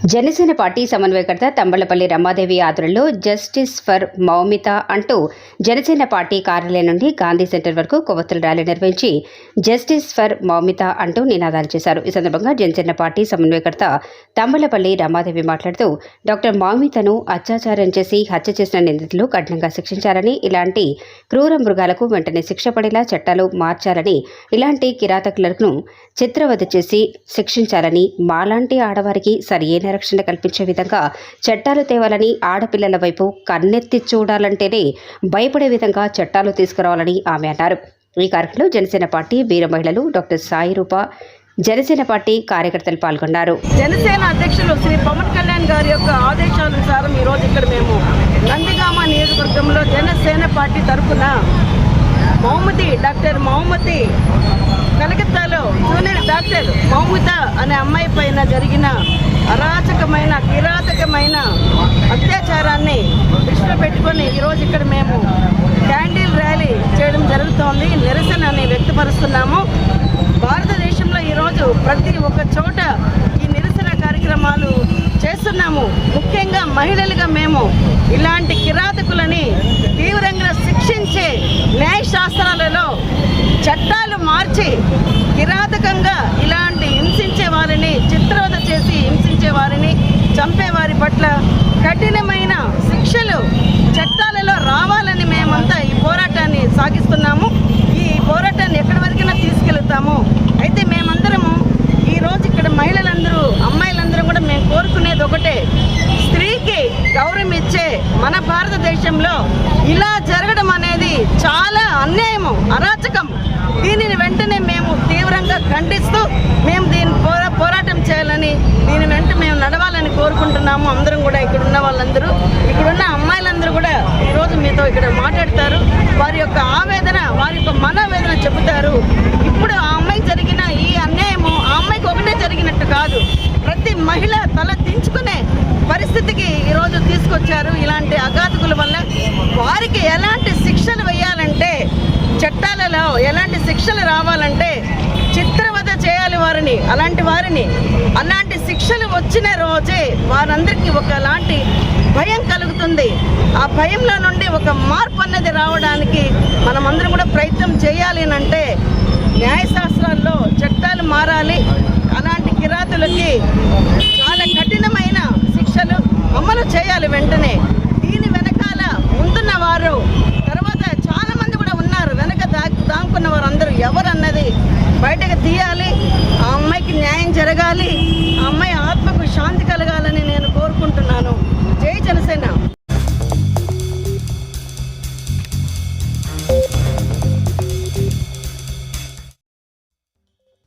Janasena party సమన్వయకర్త తంబళ్ళపల్లి రమాదేవి ఆధ్వర్యంలో justice for Moumita అంటూ జనసేన పార్టీ కార్యాలయం నుండి గాంధీ సెంటర్ వరకు కొవ్వొత్తుల ర్యాలీ నిర్వహించి జస్టిస్ ఫర్ మౌమిత అంటూ నినాదాలు చేశారు. ఈ సందర్భంగా జనసేన పార్టీ సమన్వయకర్త తంబళ్ళపల్లి రమాదేవి మాట్లాడుతూ డాక్టర్ మౌమితను అత్యాచారం చేసి హత్య చేసిన నిందితులు కఠినంగా శిక్షించాలని ఇలాంటి క్రూర మృగాలకు వెంటనే శిక్ష పడేలా చట్టాలు మార్చాలని ఇలాంటి కిరాతకులను చిత్రవధ చేసి శిక్షించాలని మాలాంటి ఆడవారికి సరియైన రక్షణ కల్పించే విధంగా చట్టాలు తేవాలని ఆడపిల్లల వైపు కన్నెత్తి చూడాలంటేనే భయపడే విధంగా చట్టాలు తీసుకురావాలని ఆమె అన్నారు. ఈ కార్యక్రమంలో జనసేన పార్టీ వీర మహిళలు డాక్టర్ సాయి రూప జనసేన పార్టీ కార్యకర్తలు పాల్గొన్నారు. జనసేన అధ్యక్షులు శ్రీ పవన్ కళ్యాణ్ గారి యొక్క ఆదేశానుసారం ఈరోజు ఇక్కడ మేము నందిగామ నియోజకవర్గంలో జనసేన పార్టీ తరఫున మౌమతి డాక్టర్ మౌమతి కలకత్తాలో జూనియర్ డాక్టర్ మౌమిత అనే అమ్మాయి పైన జరిగిన అరాచకమైన కిరాతకమైన అత్యాచారాన్ని దృష్టిలో పెట్టుకొని ఈరోజు ఇక్కడ మేము క్యాండిల్ ర్యాలీ చేయడం జరుగుతోంది. నిరసనని వ్యక్తపరుస్తున్నాము. భారతదేశంలో ఈరోజు ప్రతి ఒక్క చోట ఈ నిరసన కార్యక్రమాలు చేస్తున్నాము. ముఖ్యంగా మహిళలుగా మేము ఇలాంటి కిరాతకులని తీవ్రంగా శిక్షించే న్యాయశాస్త్రాలలో చట్టాలు మార్చి కిరాతకంగా ఇలాంటి హింసించే వారిని చిత్రవద చేసి హింసించే వారిని చంపే వారి పట్ల కఠినమైన శిక్షలు చట్టాలలో రావాలని మేమంతా ఈ పోరాటాన్ని సాగిస్తున్నాము. ఈ పోరాటాన్ని ఎక్కడి వరకైనా తీసుకెళ్తాము. అయితే మేమందరము ఈరోజు ఇక్కడ మహిళలందరూ అమ్మాయిలందరూ కూడా మేము కోరుకునేది ఒకటే. స్త్రీకి గౌరవం ఇచ్చే మన భారతదేశంలో ఇలా జరగడం అనేది చాలా అన్యాయము అరాచకం. దీనిని వెంటనే మేము తీవ్రంగా ఖండిస్తూ కోరుకుంటున్నాము అందరం కూడా ఇక్కడ ఉన్న వాళ్ళందరూ ఇక్కడున్న అమ్మాయిలందరూ కూడా ఈరోజు మీతో ఇక్కడ మాట్లాడతారు. వారి యొక్క ఆవేదన వారి యొక్క మనోవేదన చెబుతారు. ఇప్పుడు ఆ అమ్మాయికి జరిగిన ఈ అన్యాయము ఆ అమ్మాయికి ఒకటే జరిగినట్టు కాదు. ప్రతి మహిళ తల దించుకునే పరిస్థితికి ఈరోజు తీసుకొచ్చారు ఇలాంటి అఘాతకుల వల్ల. వారికి ఎలాంటి శిక్షలు వేయాలంటే చట్టాలలో ఎలాంటి శిక్షలు రావాలంటే చిత్రవద చేయాలి వారిని అలాంటి వారిని. అలాంటి శిక్షలు వచ్చిన రోజే వారందరికీ ఒకలాంటి భయం కలుగుతుంది. ఆ భయంలో నుండి ఒక మార్పు అన్నది రావడానికి మనమందరం కూడా ప్రయత్నం చేయాలి అని అంటే న్యాయశాస్త్రాల్లో చట్టాలు మారాలి. అలాంటి కిరాతులకి చాలా కఠినమైన శిక్షలు అమలు చేయాలి వెంటనే. పాముకున్న వారందరూ ఎవరు అన్నది బయటకు తీయాలి ఆ అమ్మాయికి న్యాయం జరగాలి ఆ అమ్మాయి